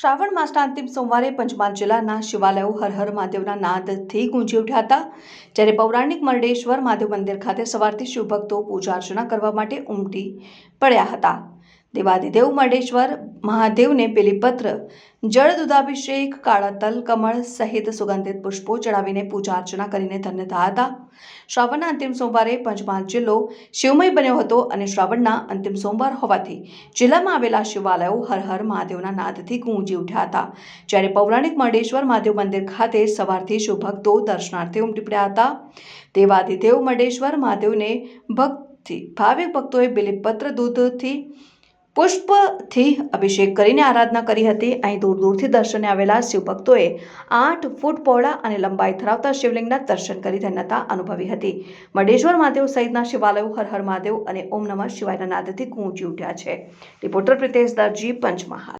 શ્રાવણ માસના અંતિમ સોમવારે પંચમહાલ જિલ્લાના શિવાલયો હર હર મહાદેવના નાદથી ગુંજી ઉઠ્યા હતા. જ્યારે પૌરાણિક મરડેશ્વર મહાદેવ મંદિર ખાતે સવારથી શિવભક્તો પૂજા અર્ચના કરવા માટે ઉમટી પડ્યા હતા. દેવાદિદેવ મઢેશ્વર, મહાદેવને બેલીપત્ર જળ દુધાભિષેક કાળા તલ કમળ સહિત સુગંધિત પુષ્પો ચડાવીને પૂજા અર્ચના કરીને ધન્ય થયા હતા. શ્રાવણના અંતિમ સોમવારે પંચમહાલ જિલ્લો શિવમય બન્યો હતો અને શ્રાવણના અંતિમ સોમવાર હોવાથી જિલ્લામાં આવેલા શિવાલયો હર હર મહાદેવના નાદથી ગુંજી ઉઠ્યા હતા. જ્યારે પૌરાણિક મઢેશ્વર મહાદેવ મંદિર ખાતે સવારથી શિવભક્તો દર્શનાર્થે ઉમટી પડ્યા હતા. દેવાદિદેવ મઢેશ્વર મહાદેવને ભક્તિ, ભાવિક ભક્તોએ બિલીપત્ર દૂધથી પુષ્પથી અભિષેક કરીને આરાધના કરી હતી. અહીં દૂર દૂરથી દર્શને આવેલા શિવભક્તોએ આઠ ફૂટ પહોળા અને લંબાઈ ધરાવતા શિવલિંગના દર્શન કરી ધન્યતા અનુભવી હતી. મડેશ્વર મહાદેવ સહિતના શિવાલયો હર હર મહાદેવ અને ઓમ નમઃ શિવાયના નાદથી ગુંજી ઉઠ્યા છે. રિપોર્ટર પ્રિતેશ દરજી પંચમહાલ.